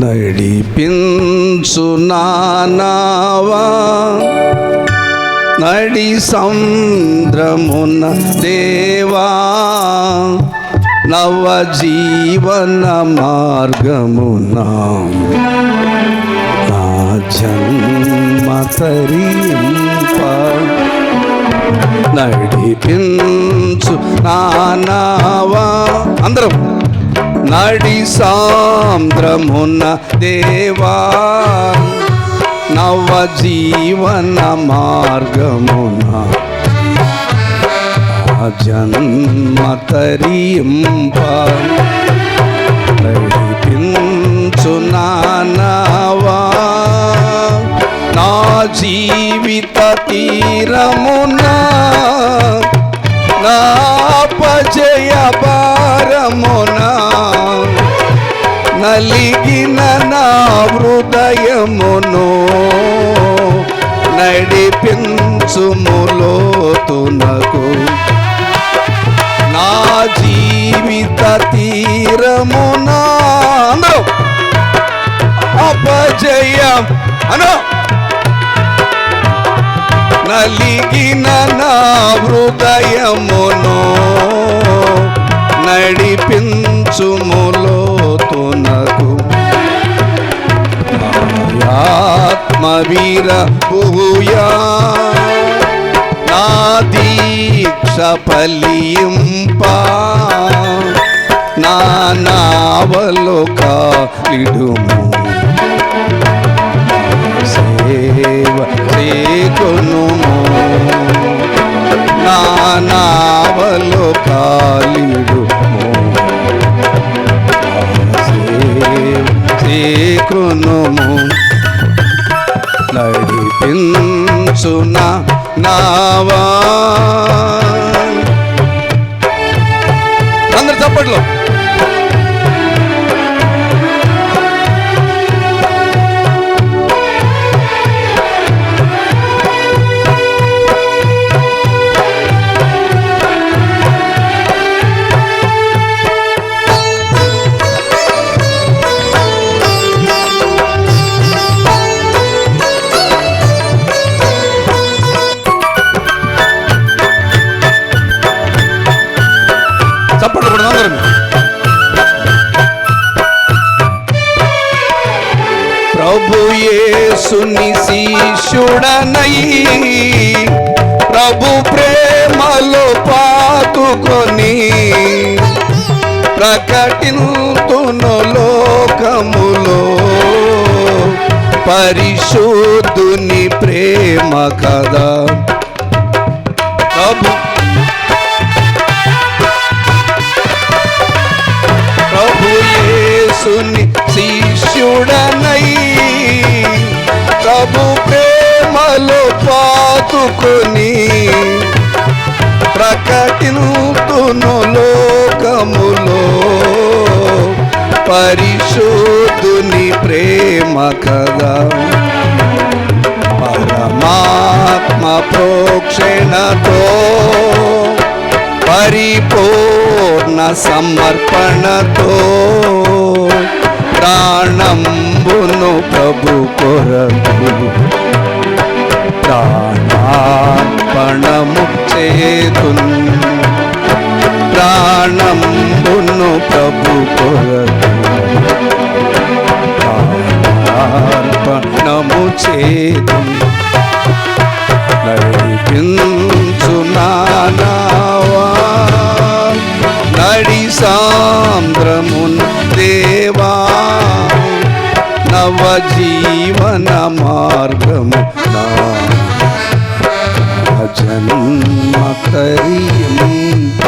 నడిపించు నానావా. నడి సంద్రమున దేవా. నవ జీవన మార్గమున నా జన్మ తరింప. నడిపించు నానావా. అందరం నడి సాంద్రమున్న దేవా నవ జీవన మార్గమున ఆ జన్మ నా జీవిత తీరమున నా పజయబా భారమునా నలిగిన నా హృదయమును నడిపించుములోతునకు నా జీవిత తీరమునా? అపజయం! అను నలిగిన నా హృదయమును నడిపించుములోతునకు ఆత్మవీర భూయా. నా దీక్ష ఫలింపా. నా నావలో కాలిడుము నావా. అందరు చప్పట్లో. చప్పట్లు కూడా ప్రభు యేసుని శిష్యుడనై ప్రభు ప్రేమలో పాతుకొని ప్రకటితును లోకములో. పరిశుద్ధుని ప్రేమ కదా ప్రభు శిష్యుడనై ప్రభు ప్రేమలో పాతుకొని ప్రకటిను లోకములో. పరిశోధుని ప్రేమ కదా పరమాత్మ ప్రోక్షణతో పరిపో ప్రాణ సమర్పణతో ప్రాణంబును ప్రభు కొరకు. ప్రాణార్పణము చేతున్ ప్రాణంబును ప్రభు కొరకు. ప్రాణార్పణము చేతున్ సందడి సాంద్రమున్ దేవా నవజీవన మార్గము భజన్ మకరింప